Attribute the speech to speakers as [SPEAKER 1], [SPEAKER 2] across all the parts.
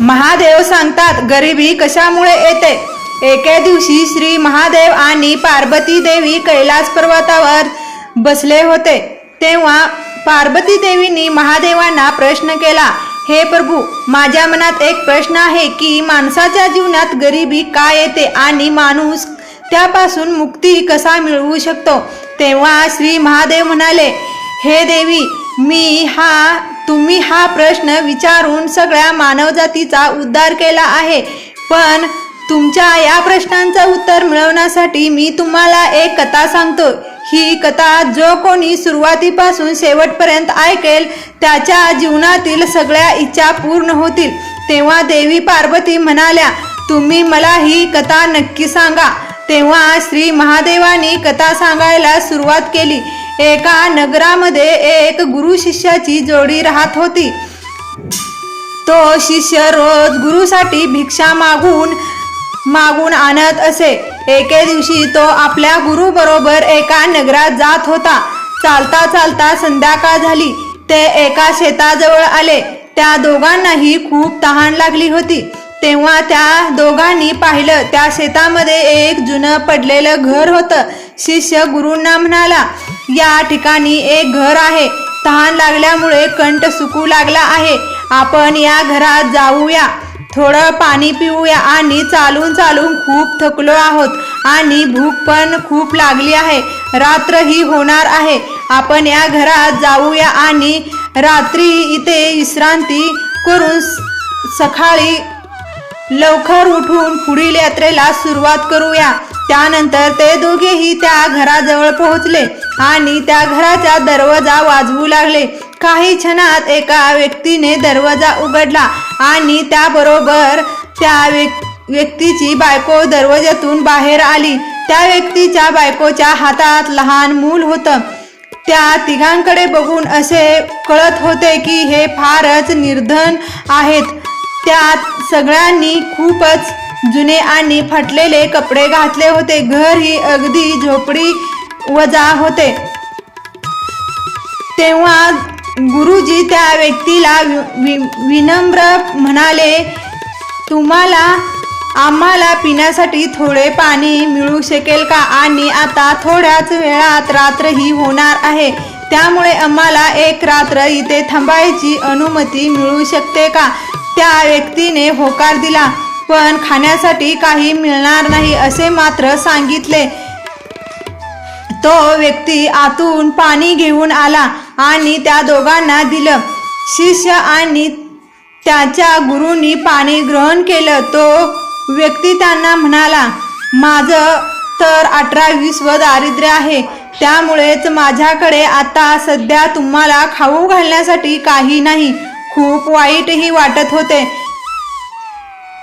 [SPEAKER 1] महादेव सांगतात गरिबी कशामुळे येते? एके दिवशी श्री महादेव आणि पार्वती देवी कैलास पर्वतावर बसले होते. तेव्हा पार्वती देवींनी महादेवांना प्रश्न केला हे प्रभू माझ्या मनात एक प्रश्न आहे की माणसाच्या जीवनात गरिबी का येते आणि माणूस त्यापासून मुक्ती कसा मिळवू शकतो? तेव्हा श्री महादेव म्हणाले हे देवी मी हा तुम्ही हा प्रश्न विचारून सगळ्या मानवजातीचा उद्धार केला आहे. पण तुमच्या या प्रश्नांचं उत्तर मिळवण्यासाठी मी तुम्हाला एक कथा सांगतो ही कथा जो कोणी सुरुवातीपासून शेवटपर्यंत ऐकेल त्याच्या जीवनातील सगळ्या इच्छा पूर्ण होतील. तेव्हा देवी पार्वती म्हणाल्या तुम्ही मला ही कथा नक्की सांगा. तेव्हा श्री महादेवानी कथा सांगायला सुरुवात केली. एका नगरामध्ये एक गुरु शिष्याची जोडी राहत होती. तो शिष्य रोज गुरुसाठी भिक्षा मागून मागून आणत असे. एके दिवशी तो आपल्या गुरु बरोबर एका नगरात जात होता. चालता चालता संध्याकाळ झाली. ते एका शेताजवळ आले. त्या दोघांनाही खूप तहान लागली होती. तेव्हा त्या दोघांनी पाहिलं त्या शेतामध्ये एक जुनं पडलेलं घर होतं. शिष्य गुरूंना म्हणाला या ठिकाणी एक घर आहे. तहान लागल्यामुळे कंठ सुकू लागला आहे. आपण या घरात जाऊया. थोडं पाणी पिऊया आणि चालून चालून खूप थकलो आहोत आणि भूक पण खूप लागली आहे. रात्र ही होणार आहे. आपण या घरात जाऊया आणि रात्री इथे विश्रांती करून सकाळी लवकर उठून पुढील यात्रेला सुरुवात करूया. त्यानंतर ते दोघेही त्या घराजवळ पोहोचले. आणि त्या घराचा दरवाजा वाजवू लागले. काही क्षणात एका व्यक्तीने दरवाजा उघडला आणि त्याबरोबर त्या व्यक्तीची बायको दरवाजातून बाहेर आली. त्या व्यक्तीच्या बायकोच्या हातात लहान मूल होतं. त्या तिघांकडे बघून असे कळत होते की हे फारच निर्धन आहेत. त्यात सगळ्यांनी खूपच जुने आणि फाटलेले कपडे घातले होते. घर ही अगदी झोपडी वजा होते. तेव्हा गुरुजी त्या व्यक्तीला वि- विनम्र म्हणाले तुम्हाला आम्हाला पिण्यासाठी थोडे पाणी मिळू शकेल का? आणि आता थोड्याच वेळात रात्रही होणार आहे. त्यामुळे आम्हाला एक रात्र इथे थांबायची अनुमती मिळू शकते का? त्या व्यक्तीने होकार दिला. पण खाण्यासाठी काही मिळणार नाही असे मात्र सांगितले. तो व्यक्ती आतून पाणी घेऊन आला आणि त्या दोघांना दिलं. शिष्य आणि त्याच्या गुरुनी पाणी ग्रहण केलं. तो व्यक्ती त्यांना म्हणाला माझं तर अठरा वीस व दारिद्र्य आहे. त्यामुळेच माझ्याकडे आता सध्या तुम्हाला खाऊ घालण्यासाठी काही नाही. खूप वाईटही वाटत होते.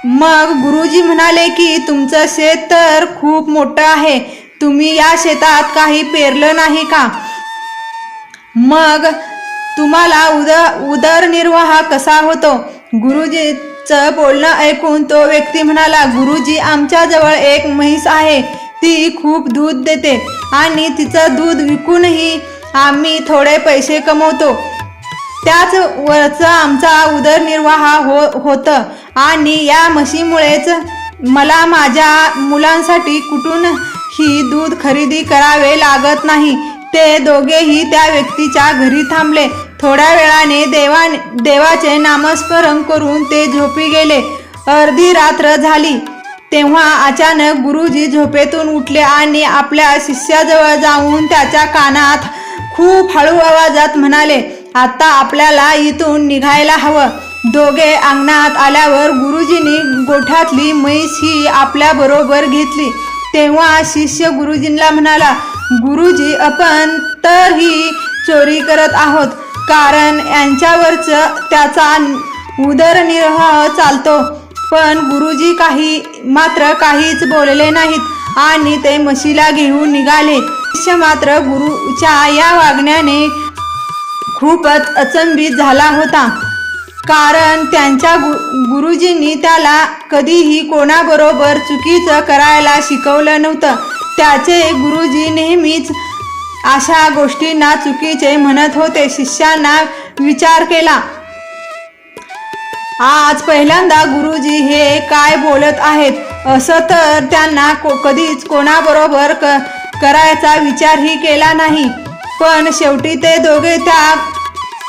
[SPEAKER 1] मग गुरुजी म्हणाले की तुमचं शेत तर खूप मोठं आहे. तुम्ही या शेतात काही पेरलं नाही का? मग तुम्हाला उद उदरनिर्वाह कसा होतो? गुरुजीचं बोलणं ऐकून तो व्यक्ती म्हणाला गुरुजी आमच्याजवळ एक म्हैस आहे. ती खूप दूध देते आणि तिचं दूध विकूनही आम्ही थोडे पैसे कमवतो. त्याच वरचा आमचा उदरनिर्वाह हो होतं आणि या म्हशीमुळेच मला माझ्या मुलांसाठी कुठून ही दूध खरेदी करावे लागत नाही. ते दोघेही त्या व्यक्तीच्या घरी थांबले. थोड्या वेळाने देवा देवाचे नामस्मरण करून ते झोपी गेले. अर्धी रात्र झाली. तेव्हा अचानक गुरुजी झोपेतून उठले आणि आपल्या शिष्याजवळ जाऊन त्याच्या कानात खूप हळू आवाजात म्हणाले आता आपल्याला इथून निघायला हवं. दोघे अंगणात आल्यावर गुरुजींनी गोठ्यातली म्हैस ही आपल्या बरोबर घेतली. तेव्हा शिष्य गुरुजींना म्हणाला गुरुजी आपण तरही चोरी करत आहोत. कारण यांच्यावरच त्याचा उदरनिर्वाह चालतो. पण गुरुजी काही मात्र काहीच बोलले नाहीत आणि ते म्हशीला घेऊन निघाले. शिष्य मात्र गुरुच्या या वागण्याने खूपच अचंबित झाला होता. कारण त्यांच्या गु गुरुजींनी त्याला कधीही कोणाबरोबर चुकीचं करायला शिकवलं नव्हतं. त्याचे गुरुजी नेहमीच अशा गोष्टींना चुकीचे म्हणत होते. शिष्यांना विचार केला. आज पहिल्यांदा गुरुजी हे काय बोलत आहेत? असं तर त्यांना को कधीच कोणाबरोबर क करायचा विचारही केला नाही. पण शेवटी ते दोघे त्या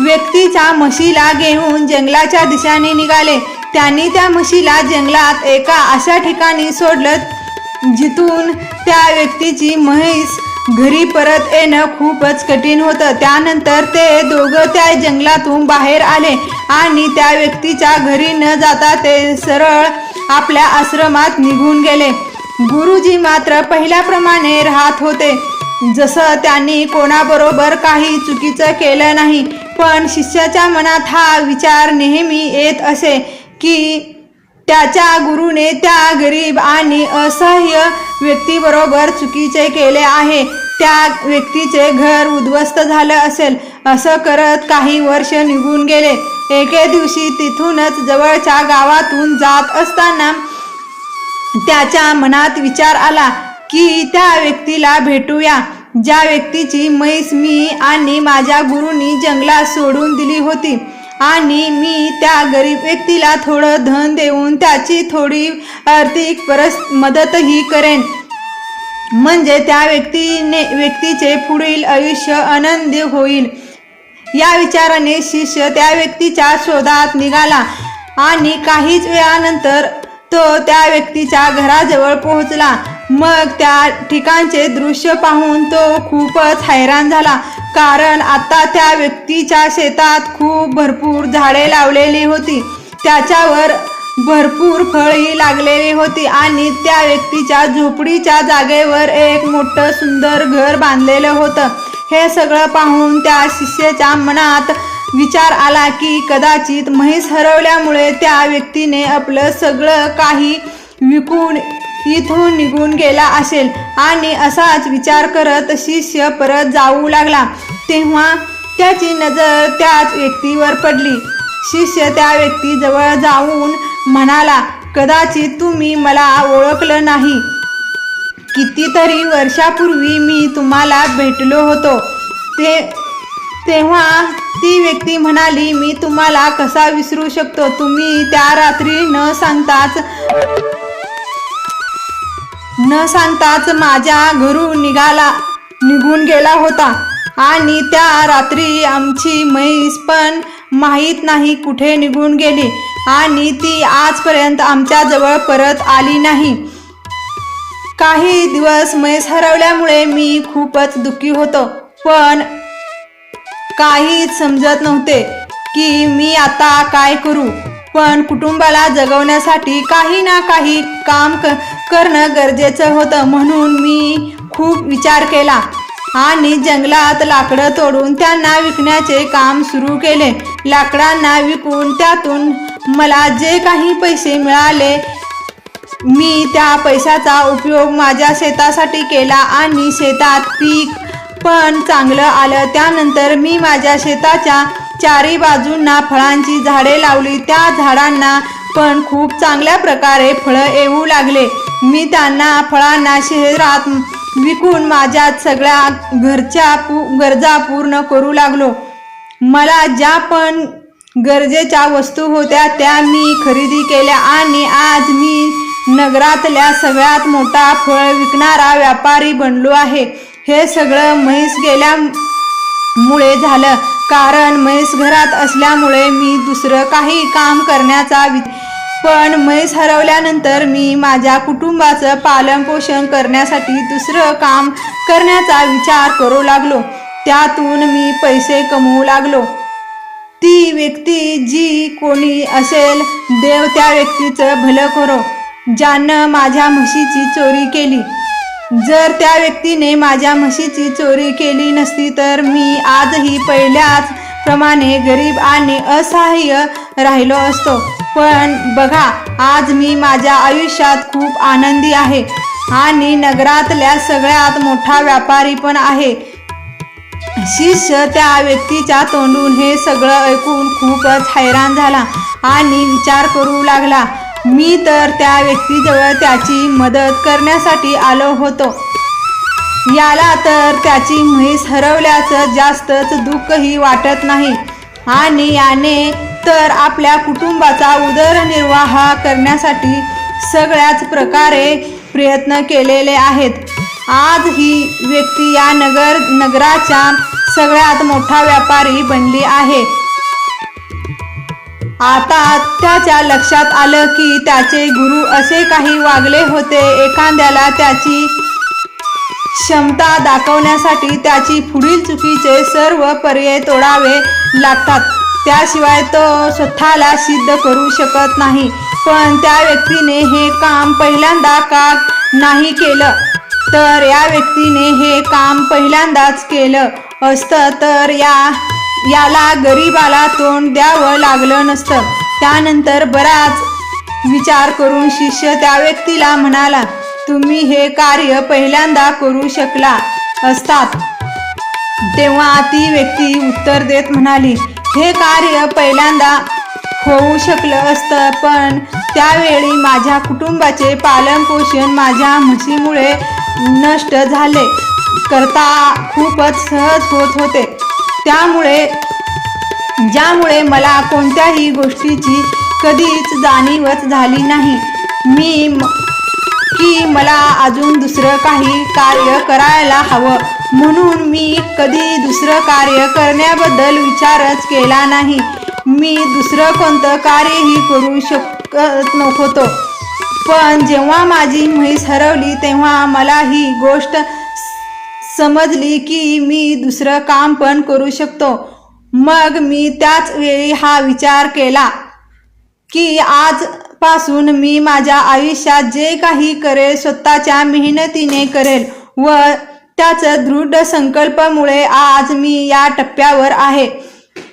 [SPEAKER 1] व्यक्तीच्या म्हशीला घेऊन जंगलाच्या दिशेने निघाले. त्यांनी त्या म्हशीला जंगलात एका अशा ठिकाणी सोडलं जिथून त्या व्यक्तीची म्हैस घरी परत येणं खूपच कठीण होतं. त्यानंतर ते दोघं त्या जंगलातून बाहेर आले आणि त्या व्यक्तीच्या घरी न जाता ते सरळ आपल्या आश्रमात निघून गेले. गुरुजी मात्र पहिल्याप्रमाणे राहत होते. जसं त्यांनी कोणाबरोबर काही चुकीचं केलं नाही पण शिष्याच्या मनात हा विचार नेहमी येत असे की त्याच्या गुरुने त्या गरीब आणि असह्य व्यक्तीबरोबर चुकीचे केले आहे. त्या व्यक्तीचे घर उद्ध्वस्त झालं असेल. असं करत काही वर्ष निघून गेले. एके दिवशी तिथूनच जवळच्या गावातून जात असताना त्याच्या मनात विचार आला की त्या व्यक्तीला भेटूया. ज्या व्यक्तीची म्हैस मी आणि माझ्या गुरुनी जंगलात सोडून दिली होती आणि मी त्या गरीब व्यक्तीला थोडं धन देऊन त्याची थोडी आर्थिक परस मदतही करेन. म्हणजे त्या व्यक्तीने व्यक्तीचे पुढील आयुष्य आनंदी होईल. या विचाराने शिष्य त्या व्यक्तीच्या शोधात निघाला आणि काहीच वेळानंतर तो त्या व्यक्तीच्या घराजवळ पोहोचला. मग त्या ठिकाणचे दृश्य पाहून तो खूपच हैराण झाला. कारण आता त्या व्यक्तीच्या शेतात खूप भरपूर झाडे लावलेली होती. त्याच्यावर भरपूर फळही लागलेली होती आणि त्या व्यक्तीच्या झोपडीच्या जागेवर एक मोठं सुंदर घर बांधलेलं होतं. हे सगळं पाहून त्या शिष्याच्या मनात विचार आला की कदाचित म्हैस हरवल्यामुळे त्या व्यक्तीने आपलं सगळं काही विकून इथून निघून गेला असेल. आणि असाच विचार करत शिष्य परत जाऊ लागला. तेव्हा त्याची नजर त्याच व्यक्तीवर पडली. शिष्य त्या व्यक्तीजवळ जाऊन म्हणाला कदाचित तुम्ही मला ओळखलं नाही. कितीतरी वर्षापूर्वी मी तुम्हाला भेटलो होतो. ते तेव्हा ती व्यक्ती म्हणाली मी तुम्हाला कसा विसरू शकतो? तुम्ही त्या रात्री न सांगताच न सांगताच माझ्या घरून निघाला निघून गेला होता. आणि त्या रात्री आमची म्हैस पण माहीत नाही कुठे निघून गेली आणि ती आजपर्यंत आमच्याजवळ परत आली नाही. काही दिवस म्हैस हरवल्यामुळे मी खूपच दुःखी होतो पण काहीच समजत नव्हते की मी आता काय करू. पण कुटुंबाला जगवण्यासाठी काही ना काही काम क करणं गरजेचं होतं म्हणून मी खूप विचार केला आणि जंगलात लाकडं तोडून त्यांना विकण्याचे काम सुरू केले. लाकडांना विकून त्यातून मला जे काही पैसे मिळाले मी त्या पैशाचा उपयोग माझ्या शेतासाठी केला आणि शेतात पीक पण चांगलं आलं. त्यानंतर मी माझ्या शेताच्या चारी बाजूंना फळांची झाडे लावली. त्या झाडांना पण खूप चांगल्या प्रकारे फळं येऊ लागले. मी त्यांना फळांना शहरात विकून माझ्या सगळ्या घरच्या पू गरजा पूर्ण करू लागलो. मला ज्या पण गरजेच्या वस्तू होत्या त्या मी खरेदी केल्या आणि आज मी नगरातल्या सगळ्यात मोठा फळ विकणारा व्यापारी बनलो आहे. हे सगळं म्हैस गेल्यामुळे झालं. कारण म्हैस घरात असल्यामुळे मी दुसरं काही काम करण्याचा वि पण म्हैस हरवल्यानंतर मी माझ्या कुटुंबाचं पालनपोषण करण्यासाठी दुसरं काम करण्याचा विचार करू लागलो. त्यातून मी पैसे कमवू लागलो. ती व्यक्ती जी कोणी असेल देव त्या व्यक्तीचं भलं करो ज्यानं माझ्या म्हशीची चोरी केली. जर त्या व्यक्तीने माझ्या म्हशीची चोरी केली नसती तर मी आजही पहिल्याच प्रमाणे गरीब आणि असहाय्य राहिलो असतो. पण बघा आज मी माझ्या आयुष्यात खूप आनंदी आहे आणि नगरातल्या सगळ्यात मोठा व्यापारी पण आहे. शिष्य त्या व्यक्तीच्या तोंडून हे सगळं ऐकून खूपच हैराण झाला आणि विचार करू लागला. मी तर त्या व्यक्तीजवळ त्याची मदत करण्यासाठी आलो होतो. याला तर त्याची म्हैस हरवल्याचं जास्तच दुःखही वाटत नाही. आणि याने तर आपल्या कुटुंबाचा उदरनिर्वाह करण्यासाठी सगळ्याच प्रकारे प्रयत्न केलेले आहेत. आज ही व्यक्ती या नगर नगराच्या सगळ्यात मोठा व्यापारी बनली आहे. आता त्याच्या लक्षात आलं की त्याचे गुरु असे काही वागले होते. एखाद्याला त्याची क्षमता दाखवण्यासाठी त्याची पुढील चुकीचे सर्व पर्याय तोडावे लागतात. त्याशिवाय तो स्वतःला सिद्ध करू शकत नाही. पण त्या व्यक्तीने हे काम पहिल्यांदा का नाही केलं? तर या व्यक्तीने हे काम पहिल्यांदाच केलं असतं. तर या याला गरीबाला तोंड द्यावं लागलं नसतं. त्यानंतर बराच विचार करून शिष्य त्या व्यक्तीला म्हणाला तुम्ही हे कार्य पहिल्यांदा करू शकला असतात. तेव्हा ती व्यक्ती उत्तर देत म्हणाली हे कार्य पहिल्यांदा होऊ शकलं असतं पण त्यावेळी माझ्या कुटुंबाचे पालनपोषण माझ्या म्हशीमुळे नष्ट झाले. करता खूपच सहज होत होते. त्यामुळे ज्यामुळे मला कोणत्याही गोष्टीची कधीच जाणीवच झाली नाही. मी म- की मला अजून दुसरं काही कार्य करायला हवं. म्हणून मी कधी दुसरं कार्य करण्याबद्दल विचारच केला नाही. मी दुसरं कोणतं कार्यही करू शकत नव्हतो. पण जेव्हा माझी म्हैस हरवली तेव्हा मला ही गोष्ट समजली की मी दुसरं काम पण करू शकतो. मग मी त्याच वेळी हा विचार केला की आजपासून मी माझ्या आयुष्यात जे काही करेल स्वतःच्या मेहनतीने करेल व त्याचं दृढ संकल्पामुळे आज मी या टप्प्यावर आहे.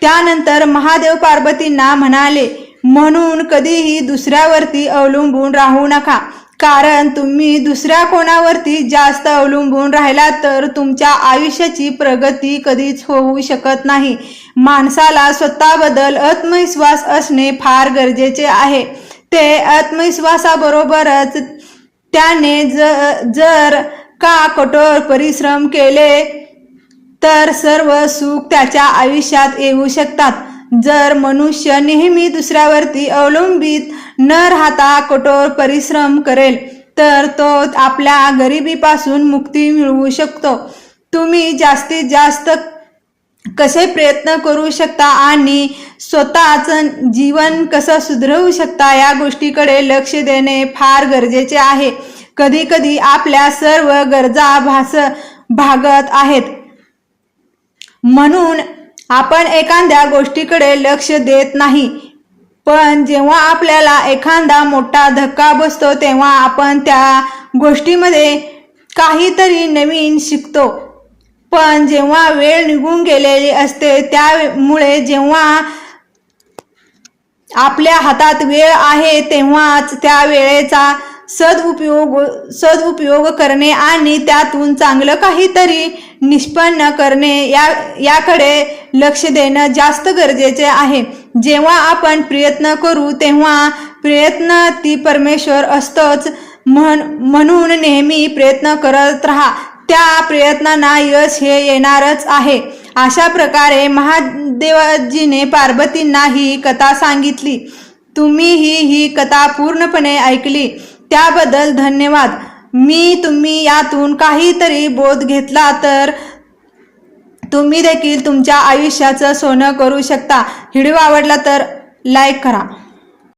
[SPEAKER 1] त्यानंतर महादेव पार्वतींना म्हणाले म्हणून कधीही दुसऱ्यावरती अवलंबून राहू नका. कारण तुम्ही दुसऱ्या कोणावरती जास्त अवलंबून राहिला तर तुमच्या आयुष्याची प्रगती कधीच होऊ शकत नाही. माणसाला स्वतःबद्दल आत्मविश्वास असणे फार गरजेचे आहे. ते आत्मविश्वासाबरोबरच त्याने ज जर का कठोर परिश्रम केले तर सर्व सुख त्याच्या आयुष्यात येऊ शकतात. जर मनुष्य नेहमी दुसऱ्यावरती अवलंबित न राहता कठोर परिश्रम करेल तर तो आपल्या गरिबीपासून मुक्ती मिळवू शकतो. तुम्ही जास्तीत जास्त कसे प्रयत्न करू शकता आणि स्वतःचं जीवन कसं सुधरवू शकता या गोष्टीकडे लक्ष देणे फार गरजेचे आहे. कधी कधी आपल्या सर्व गरजा भास भागत आहेत. म्हणून आपण एखाद्या गोष्टीकडे लक्ष देत नाही. पण जेव्हा आपल्याला एखादा मोठा धक्का बसतो तेव्हा आपण त्या गोष्टीमध्ये काहीतरी नवीन शिकतो. पण जेव्हा वेळ निघून गेलेली असते त्यामुळे जेव्हा आपल्या हातात वेळ आहे तेव्हाच त्या वेळेचा सदउपयोग सदुपयोग करणे आणि त्यातून चांगलं काहीतरी निष्पन्न करणे या याकडे लक्ष देणं जास्त गरजेचे आहे. जेव्हा आपण प्रयत्न करू तेव्हा प्रयत्न ती परमेश्वर असतोच म्हण म्हणून नेहमी प्रयत्न करत राहा. त्या प्रयत्नांना यश हे येणारच आहे. अशा प्रकारे महादेवजीने पार्वतींना ही कथा सांगितली. तुम्ही ही ही कथा पूर्णपणे ऐकली. त्याबद्दल धन्यवाद. मी तुम्ही यातून काहीतरी बोध घेतला तर तुम्ही देखील तुमच्या आयुष्याचं सोनं करू शकता. व्हिडिओ आवडला तर लाईक करा.